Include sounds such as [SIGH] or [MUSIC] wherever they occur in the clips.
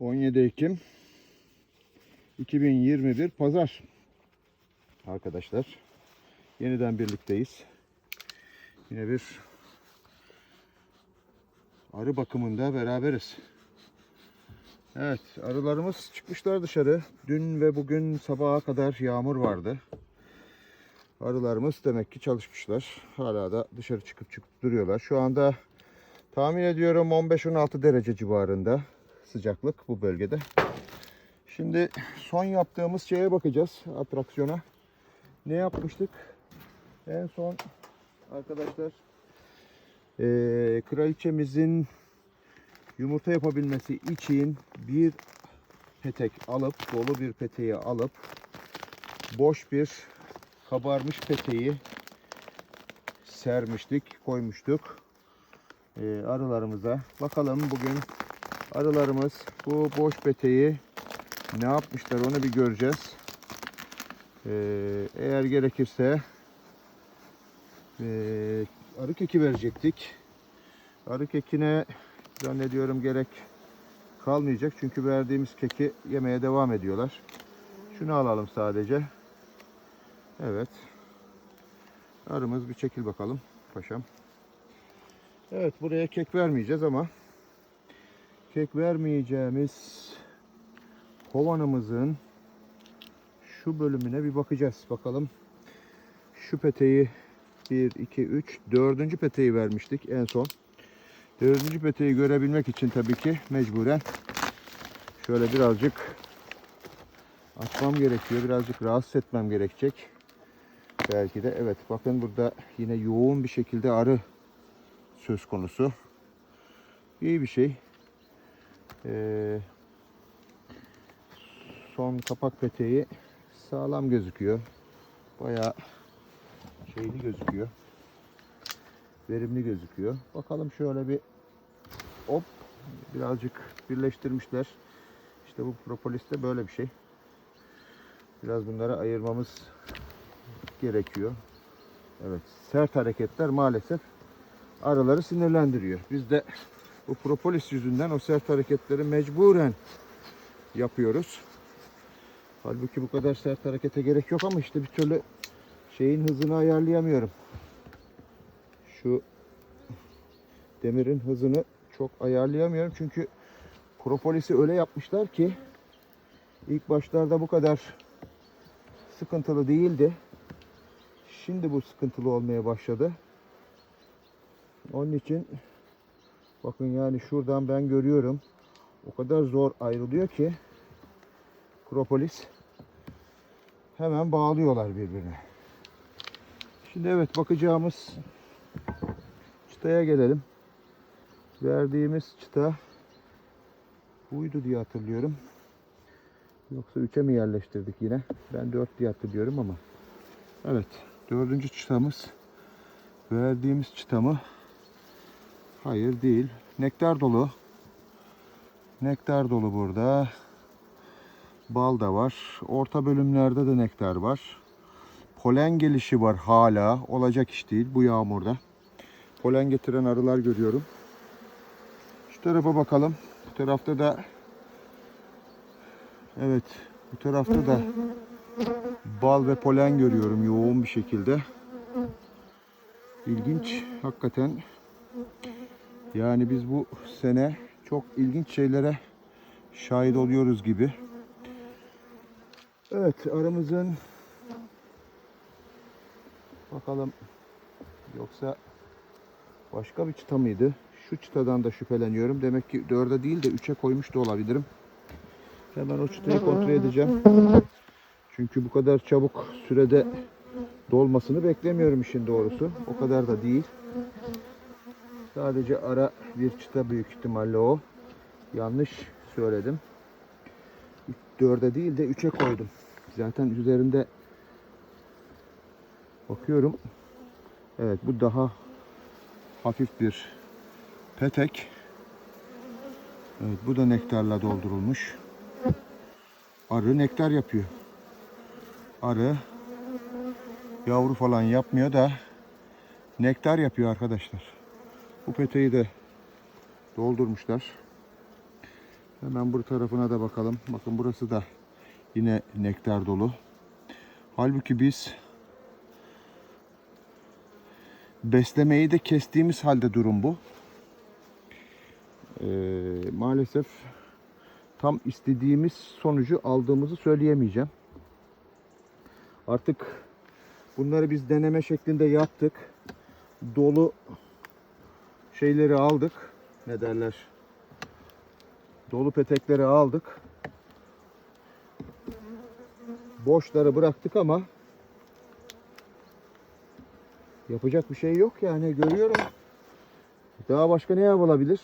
17 Ekim 2021 Pazar. Arkadaşlar yeniden birlikteyiz. Yine bir arı bakımında beraberiz. Evet arılarımız çıkmışlar dışarı. Dün ve bugün sabaha kadar yağmur vardı. Arılarımız demek ki çalışmışlar. Hala da dışarı çıkıp çıkıp duruyorlar. Şu anda tahmin ediyorum 15-16 derece civarında sıcaklık bu bölgede. Şimdi son yaptığımız şeye bakacağız. Atraksiyona. Ne yapmıştık? En son arkadaşlar eee, kraliçemizin yumurta yapabilmesi için bir petek alıp dolu bir peteği alıp boş bir kabarmış peteği sermiştik, koymuştuk eee, arılarımıza. Bakalım bugün arılarımız bu boş peteği ne yapmışlar onu bir göreceğiz. Eee, eğer gerekirse eee, arı keki verecektik. Arı kekine zannediyorum gerek kalmayacak. Çünkü verdiğimiz keki yemeye devam ediyorlar. Şunu alalım sadece. Evet. Arımız bir çekil bakalım paşam. Evet buraya kek vermeyeceğiz ama kek vermeyeceğimiz kovanımızın şu bölümüne bir bakacağız. Bakalım şu peteği 1, 2, 3, dördüncü peteği vermiştik en son. Dördüncü peteği görebilmek için tabii ki mecburen şöyle birazcık açmam gerekiyor. Birazcık rahatsız etmem gerekecek. Belki de evet bakın burada yine yoğun bir şekilde arı söz konusu. İyi bir şey. Ee, son kapak peteği sağlam gözüküyor. Bayağı şeyli gözüküyor. Verimli gözüküyor. Bakalım şöyle bir hop birazcık birleştirmişler. İşte bu propolis de böyle bir şey. Biraz bunları ayırmamız gerekiyor. Evet, sert hareketler maalesef arıları sinirlendiriyor. Biz de bu propolis yüzünden o sert hareketleri mecburen yapıyoruz. Halbuki bu kadar sert harekete gerek yok ama işte bir türlü şeyin hızını ayarlayamıyorum. Şu demirin hızını çok ayarlayamıyorum çünkü propolis'i öyle yapmışlar ki ilk başlarda bu kadar sıkıntılı değildi. Şimdi bu sıkıntılı olmaya başladı. Onun için bakın yani şuradan ben görüyorum. O kadar zor ayrılıyor ki propolis hemen bağlıyorlar birbirine. Şimdi evet bakacağımız çıtaya gelelim. Verdiğimiz çıta buydu diye hatırlıyorum. Yoksa 3'e mi yerleştirdik yine? Ben 4 diye hatırlıyorum ama. Evet. Dördüncü çıtamız. Verdiğimiz çıta mı? Hayır değil. Nektar dolu. Nektar dolu burada. Bal da var. Orta bölümlerde de nektar var. Polen gelişi var hala. Olacak iş değil bu yağmurda. Polen getiren arılar görüyorum. Şu tarafa bakalım. Bu tarafta da Evet, bu tarafta da bal ve polen görüyorum yoğun bir şekilde. İlginç hakikaten. Yani biz bu sene çok ilginç şeylere şahit oluyoruz gibi. Evet, aramızın bakalım yoksa başka bir çıta mıydı? Şu çıtadan da şüpheleniyorum. Demek ki 4'e değil de 3'e koymuş da olabilirim. Hemen o çıtayı kontrol edeceğim. Çünkü bu kadar çabuk sürede dolmasını beklemiyorum işin doğrusu. O kadar da değil. Sadece ara bir çıta büyük ihtimalle o. Yanlış söyledim. 4'e değil de 3'e koydum. Zaten üzerinde bakıyorum. Evet bu daha hafif bir petek. Evet bu da nektarla doldurulmuş. Arı nektar yapıyor. Arı yavru falan yapmıyor da nektar yapıyor arkadaşlar. Bu peteği de doldurmuşlar. Hemen bu tarafına da bakalım. Bakın burası da yine nektar dolu. Halbuki biz beslemeyi de kestiğimiz halde durum bu. Ee, maalesef tam istediğimiz sonucu aldığımızı söyleyemeyeceğim. Artık bunları biz deneme şeklinde yaptık. Dolu şeyleri aldık. Ne derler? Dolu petekleri aldık. Boşları bıraktık ama yapacak bir şey yok yani görüyorum. Daha başka ne yapılabilir?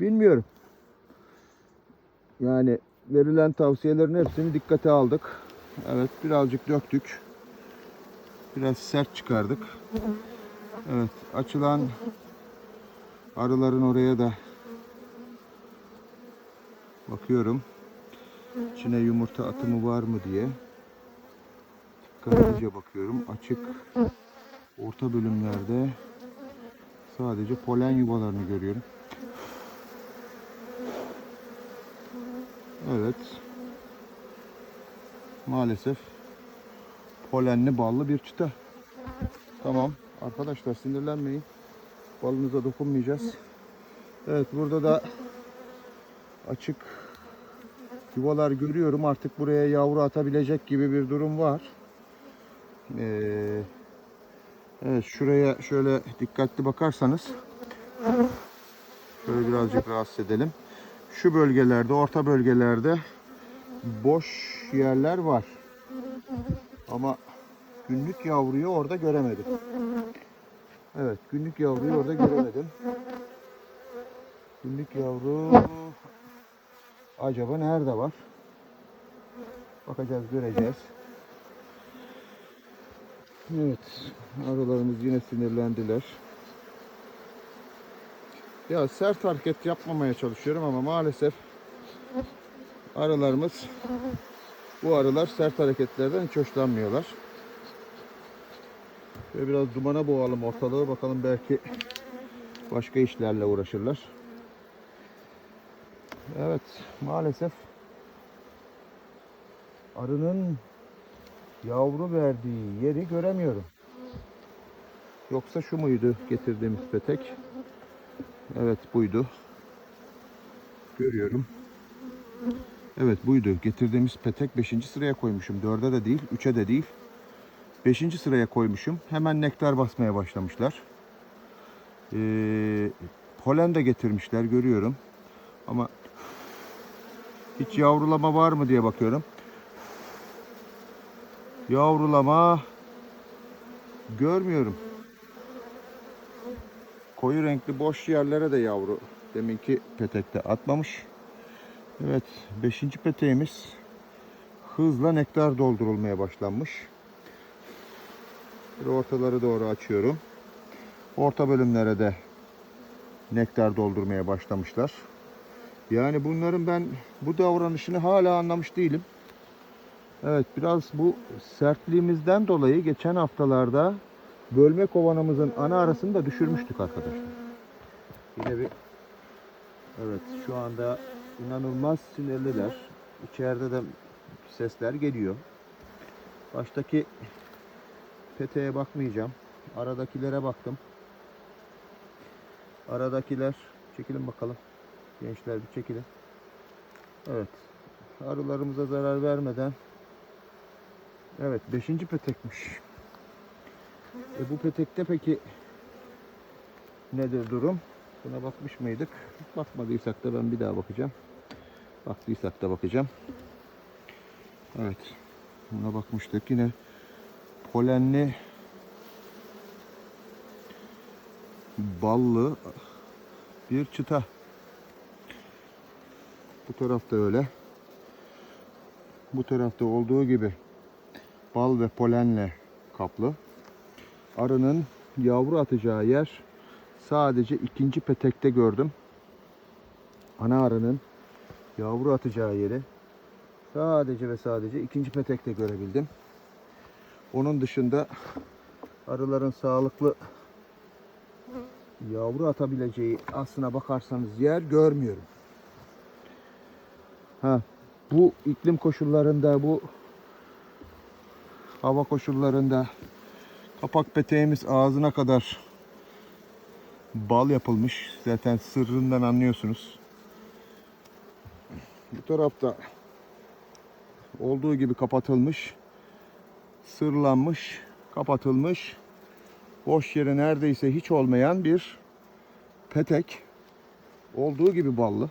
Bilmiyorum. Yani verilen tavsiyelerin hepsini dikkate aldık. Evet birazcık döktük. Biraz sert çıkardık. Evet açılan arıların oraya da bakıyorum. İçine yumurta atımı var mı diye. Dikkatlice bakıyorum. Açık orta bölümlerde sadece polen yuvalarını görüyorum. Evet. Maalesef polenli ballı bir çıta. Tamam. Arkadaşlar sinirlenmeyin. Balınıza dokunmayacağız. Evet burada da açık yuvalar görüyorum. Artık buraya yavru atabilecek gibi bir durum var. Ee, evet şuraya şöyle dikkatli bakarsanız şöyle birazcık rahatsız edelim. Şu bölgelerde, orta bölgelerde boş yerler var. Ama günlük yavruyu orada göremedim. Evet, günlük yavruyu orada [LAUGHS] göremedim. Günlük yavru acaba nerede var? Bakacağız, göreceğiz. Evet, arılarımız yine sinirlendiler. Ya sert hareket yapmamaya çalışıyorum ama maalesef arılarımız bu arılar sert hareketlerden hiç hoşlanmıyorlar. Şöyle biraz dumana boğalım ortalığı bakalım belki başka işlerle uğraşırlar. Evet maalesef arının yavru verdiği yeri göremiyorum. Yoksa şu muydu getirdiğimiz petek? Evet buydu. Görüyorum. Evet buydu. Getirdiğimiz petek 5. sıraya koymuşum. 4'e de değil, 3'e de değil. 5. sıraya koymuşum. Hemen nektar basmaya başlamışlar. Ee, polen de getirmişler görüyorum. Ama hiç yavrulama var mı diye bakıyorum. Yavrulama görmüyorum. Koyu renkli boş yerlere de yavru deminki petekte atmamış. Evet 5. peteğimiz hızla nektar doldurulmaya başlanmış. Bir ortaları doğru açıyorum. Orta bölümlere de nektar doldurmaya başlamışlar. Yani bunların ben bu davranışını hala anlamış değilim. Evet biraz bu sertliğimizden dolayı geçen haftalarda bölme kovanımızın ana arasını da düşürmüştük arkadaşlar. Yine bir Evet şu anda inanılmaz sinirliler. İçeride de sesler geliyor. Baştaki peteğe bakmayacağım. Aradakilere baktım. Aradakiler çekilin bakalım. Gençler bir çekilin. Evet. Arılarımıza zarar vermeden Evet 5. petekmiş. E bu petekte peki nedir durum? Buna bakmış mıydık? Bakmadıysak da ben bir daha bakacağım. Baktıysak da bakacağım. Evet. Buna bakmıştık. Yine polenli ballı bir çıta. Bu tarafta öyle. Bu tarafta olduğu gibi bal ve polenle kaplı. Arının yavru atacağı yer sadece ikinci petekte gördüm. Ana arının yavru atacağı yeri sadece ve sadece ikinci petekte görebildim. Onun dışında arıların sağlıklı yavru atabileceği aslına bakarsanız yer görmüyorum. Ha, bu iklim koşullarında, bu hava koşullarında kapak peteğimiz ağzına kadar bal yapılmış. Zaten sırrından anlıyorsunuz. Bu tarafta olduğu gibi kapatılmış, sırlanmış, kapatılmış, boş yeri neredeyse hiç olmayan bir petek. Olduğu gibi ballı.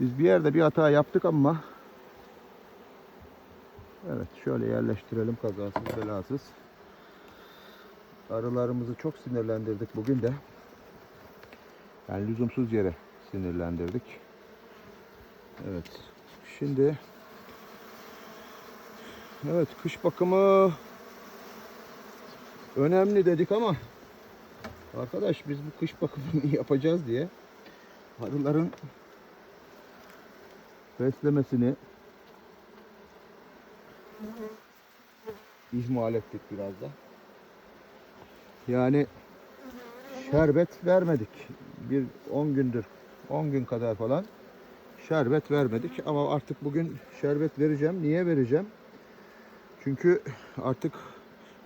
Biz bir yerde bir hata yaptık ama Evet şöyle yerleştirelim kazasız belasız. Arılarımızı çok sinirlendirdik bugün de. Yani lüzumsuz yere sinirlendirdik. Evet. Şimdi Evet kış bakımı önemli dedik ama arkadaş biz bu kış bakımını [LAUGHS] yapacağız diye arıların beslemesini ihmal ettik biraz da. Yani şerbet vermedik. Bir 10 gündür 10 gün kadar falan şerbet vermedik ama artık bugün şerbet vereceğim. Niye vereceğim? Çünkü artık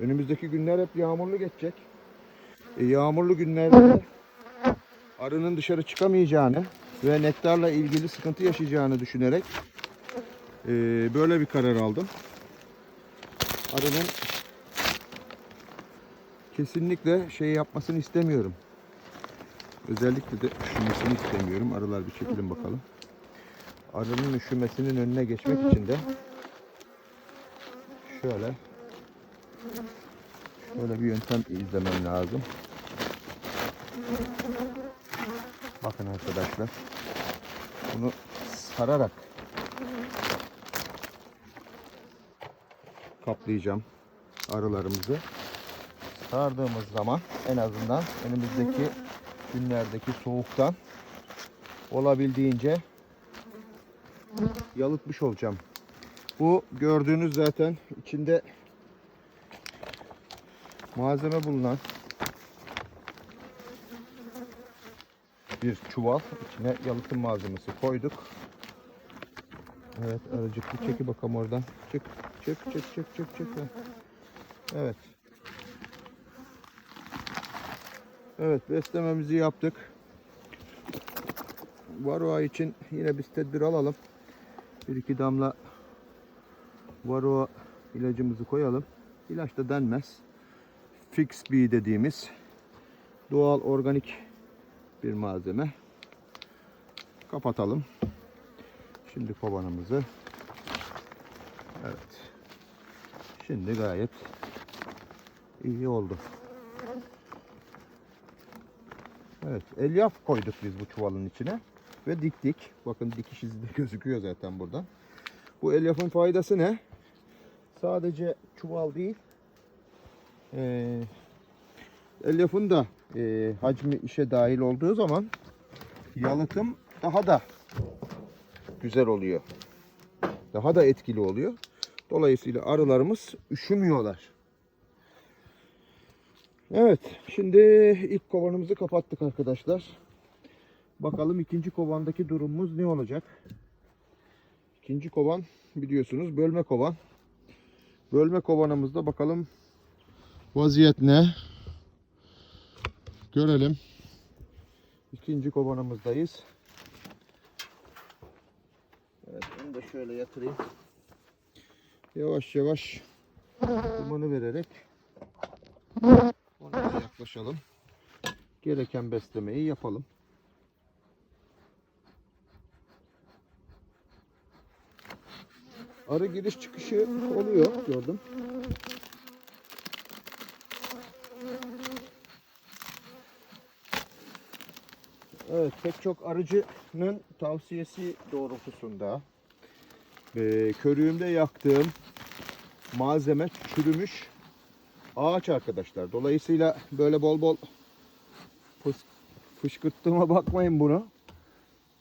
önümüzdeki günler hep yağmurlu geçecek. E, yağmurlu günlerde de arının dışarı çıkamayacağını ve nektarla ilgili sıkıntı yaşayacağını düşünerek e, böyle bir karar aldım. Arının kesinlikle şey yapmasını istemiyorum. Özellikle de üşümesini istemiyorum. Arılar bir çekelim bakalım. Arının üşümesinin önüne geçmek için de şöyle şöyle bir yöntem izlemem lazım. Bakın arkadaşlar. Bunu sararak kaplayacağım arılarımızı. Sardığımız zaman en azından önümüzdeki günlerdeki soğuktan olabildiğince yalıtmış olacağım. Bu gördüğünüz zaten içinde malzeme bulunan bir çuval. İçine yalıtım malzemesi koyduk. Evet arıcık bir çeki bakalım oradan. Çık çık çık çık çık çık. Evet. Evet beslememizi yaptık. Varroa için yine biz tedbir alalım. Bir iki damla varroa ilacımızı koyalım. İlaç da denmez. Fix B dediğimiz doğal organik bir malzeme. Kapatalım. Şimdi kovanımızı. Evet. Şimdi gayet iyi oldu. Evet, elyaf koyduk biz bu çuvalın içine ve diktik. Bakın dikiş izi de [LAUGHS] gözüküyor zaten buradan. Bu elyafın faydası ne? Sadece çuval değil, ee, elyafın da e, hacmi işe dahil olduğu zaman yalıtım daha da güzel oluyor. Daha da etkili oluyor. Dolayısıyla arılarımız üşümüyorlar. Evet, şimdi ilk kovanımızı kapattık arkadaşlar. Bakalım ikinci kovandaki durumumuz ne olacak? İkinci kovan biliyorsunuz bölme kovan. Bölme kovanımızda bakalım vaziyet ne? Görelim. İkinci kovanımızdayız. Evet, onu da şöyle yatırayım. Yavaş yavaş dumanı vererek ona yaklaşalım. Gereken beslemeyi yapalım. Arı giriş çıkışı oluyor gördüm. Evet pek çok arıcının tavsiyesi doğrultusunda e, körüğümde yaktığım malzeme çürümüş ağaç arkadaşlar. Dolayısıyla böyle bol bol fıs, fışkırttığıma bakmayın bunu.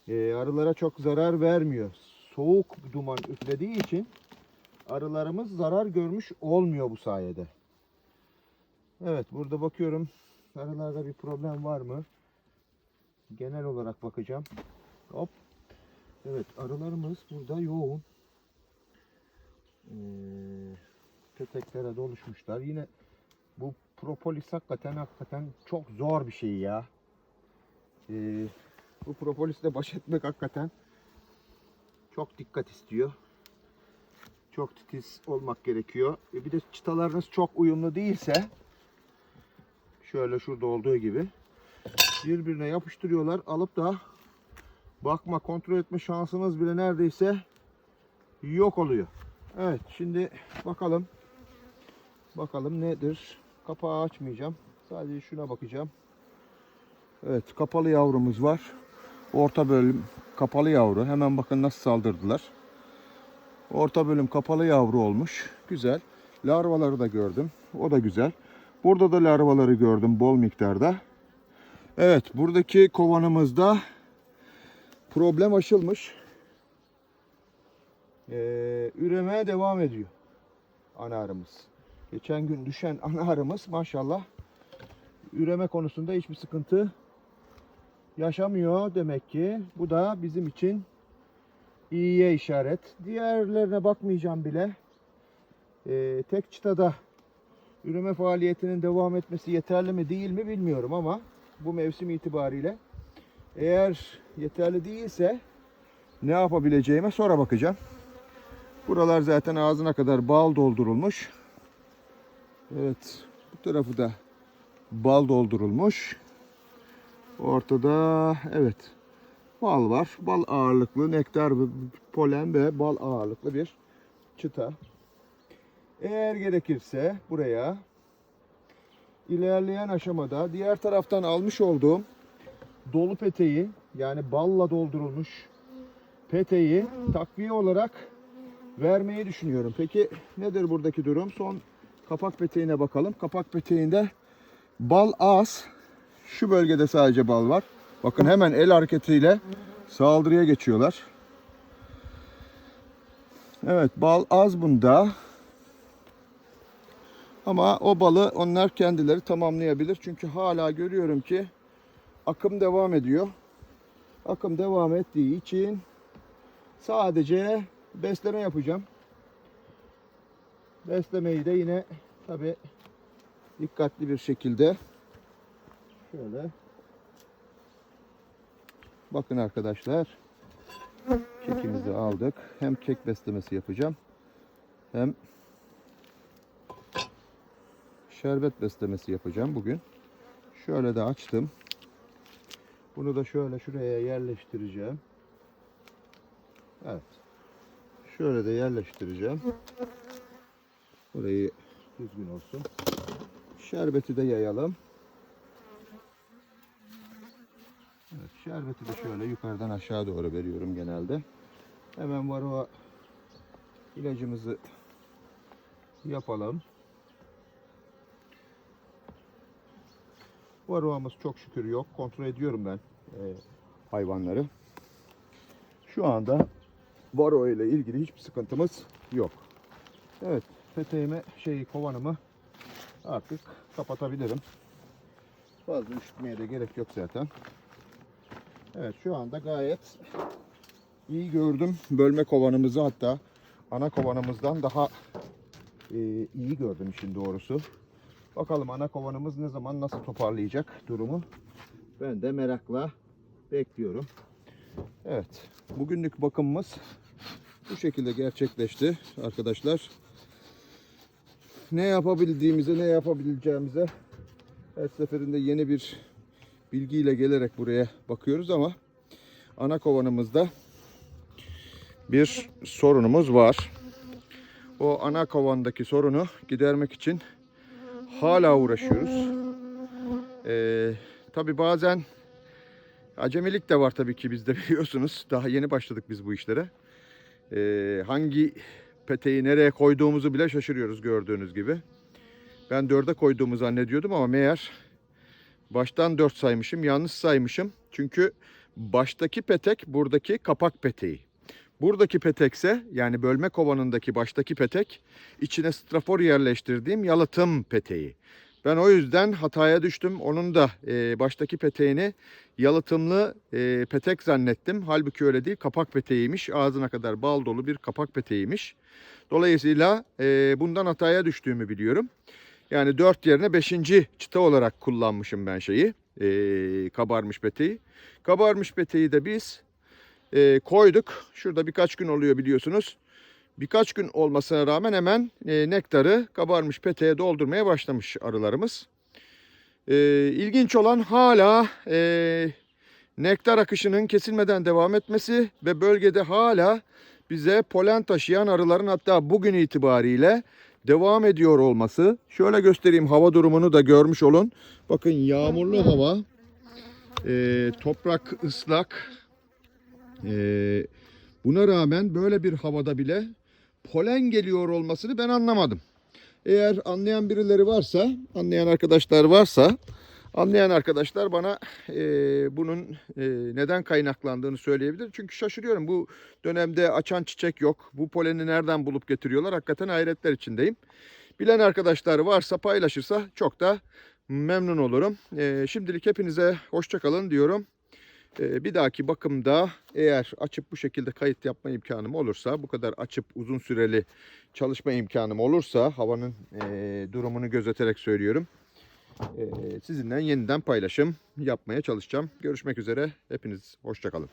E, arılara çok zarar vermiyor. Soğuk duman üflediği için arılarımız zarar görmüş olmuyor bu sayede. Evet burada bakıyorum arılarda bir problem var mı? Genel olarak bakacağım. Hop. Evet arılarımız burada yoğun. Ee, peteklere doluşmuşlar. Yine bu propolis hakikaten hakikaten çok zor bir şey ya. Ee, bu propolisle baş etmek hakikaten çok dikkat istiyor. Çok titiz olmak gerekiyor. E bir de çıtalarınız çok uyumlu değilse şöyle şurada olduğu gibi birbirine yapıştırıyorlar. Alıp da bakma kontrol etme şansınız bile neredeyse yok oluyor. Evet şimdi bakalım. Bakalım nedir? Kapağı açmayacağım. Sadece şuna bakacağım. Evet kapalı yavrumuz var. Orta bölüm kapalı yavru. Hemen bakın nasıl saldırdılar. Orta bölüm kapalı yavru olmuş. Güzel. Larvaları da gördüm. O da güzel. Burada da larvaları gördüm bol miktarda. Evet buradaki kovanımızda problem aşılmış. Ee, üremeye devam ediyor ana arımız. Geçen gün düşen ana arımız maşallah üreme konusunda hiçbir sıkıntı yaşamıyor demek ki. Bu da bizim için iyiye işaret. Diğerlerine bakmayacağım bile. Ee, tek çıtada üreme faaliyetinin devam etmesi yeterli mi değil mi bilmiyorum ama bu mevsim itibariyle eğer yeterli değilse ne yapabileceğime sonra bakacağım. Buralar zaten ağzına kadar bal doldurulmuş. Evet bu tarafı da bal doldurulmuş. Ortada evet bal var. Bal ağırlıklı nektar polen ve bal ağırlıklı bir çıta. Eğer gerekirse buraya ilerleyen aşamada diğer taraftan almış olduğum dolu peteği yani balla doldurulmuş peteği takviye olarak vermeyi düşünüyorum. Peki nedir buradaki durum? Son kapak peteğine bakalım. Kapak peteğinde bal az. Şu bölgede sadece bal var. Bakın hemen el hareketiyle saldırıya geçiyorlar. Evet bal az bunda. Ama o balı onlar kendileri tamamlayabilir. Çünkü hala görüyorum ki akım devam ediyor. Akım devam ettiği için sadece besleme yapacağım. Beslemeyi de yine tabi dikkatli bir şekilde şöyle bakın arkadaşlar kekimizi aldık. Hem kek beslemesi yapacağım hem şerbet beslemesi yapacağım bugün. Şöyle de açtım. Bunu da şöyle şuraya yerleştireceğim. Evet. Şöyle de yerleştireceğim. Burayı düzgün olsun. Şerbeti de yayalım. Evet, şerbeti de şöyle yukarıdan aşağı doğru veriyorum genelde. Hemen varroa ilacımızı yapalım. Varroamız çok şükür yok. Kontrol ediyorum ben e, hayvanları. Şu anda varroa ile ilgili hiçbir sıkıntımız yok. Evet, peteğimi, şeyi, kovanımı artık kapatabilirim. Fazla üşütmeye de gerek yok zaten. Evet, şu anda gayet iyi gördüm. Bölme kovanımızı hatta ana kovanımızdan daha e, iyi gördüm işin doğrusu. Bakalım ana kovanımız ne zaman nasıl toparlayacak durumu. Ben de merakla bekliyorum. Evet. Bugünlük bakımımız bu şekilde gerçekleşti arkadaşlar. Ne yapabildiğimize, ne yapabileceğimize her seferinde yeni bir bilgiyle gelerek buraya bakıyoruz ama ana kovanımızda bir sorunumuz var. O ana kovandaki sorunu gidermek için hala uğraşıyoruz. Ee, tabii bazen acemilik de var tabii ki bizde [LAUGHS] biliyorsunuz. Daha yeni başladık biz bu işlere. Ee, hangi peteği nereye koyduğumuzu bile şaşırıyoruz gördüğünüz gibi. Ben dörde koyduğumu zannediyordum ama meğer baştan dört saymışım. Yanlış saymışım. Çünkü baştaki petek buradaki kapak peteği. Buradaki petekse yani bölme kovanındaki baştaki petek içine strafor yerleştirdiğim yalıtım peteği. Ben o yüzden hataya düştüm. Onun da e, baştaki peteğini yalıtımlı e, petek zannettim. Halbuki öyle değil. Kapak peteğiymiş. Ağzına kadar bal dolu bir kapak peteğiymiş. Dolayısıyla e, bundan hataya düştüğümü biliyorum. Yani 4 yerine 5. çıta olarak kullanmışım ben şeyi. e, kabarmış peteği. Kabarmış peteği de biz e, koyduk. Şurada birkaç gün oluyor biliyorsunuz. Birkaç gün olmasına rağmen hemen e, nektarı kabarmış peteğe doldurmaya başlamış arılarımız. E, ilginç olan hala e, nektar akışının kesilmeden devam etmesi ve bölgede hala bize polen taşıyan arıların hatta bugün itibariyle devam ediyor olması. Şöyle göstereyim hava durumunu da görmüş olun. Bakın yağmurlu hava, e, toprak ıslak. E, buna rağmen böyle bir havada bile polen geliyor olmasını ben anlamadım. Eğer anlayan birileri varsa, anlayan arkadaşlar varsa, anlayan arkadaşlar bana e, bunun e, neden kaynaklandığını söyleyebilir. Çünkü şaşırıyorum bu dönemde açan çiçek yok. Bu poleni nereden bulup getiriyorlar? Hakikaten hayretler içindeyim. Bilen arkadaşlar varsa paylaşırsa çok da memnun olurum. E, şimdilik hepinize hoşçakalın diyorum. Ee, Bir dahaki bakımda eğer açıp bu şekilde kayıt yapma imkanım olursa, bu kadar açıp uzun süreli çalışma imkanım olursa, havanın e, durumunu gözeterek söylüyorum. Sizinle yeniden paylaşım yapmaya çalışacağım. Görüşmek üzere. Hepiniz hoşçakalın.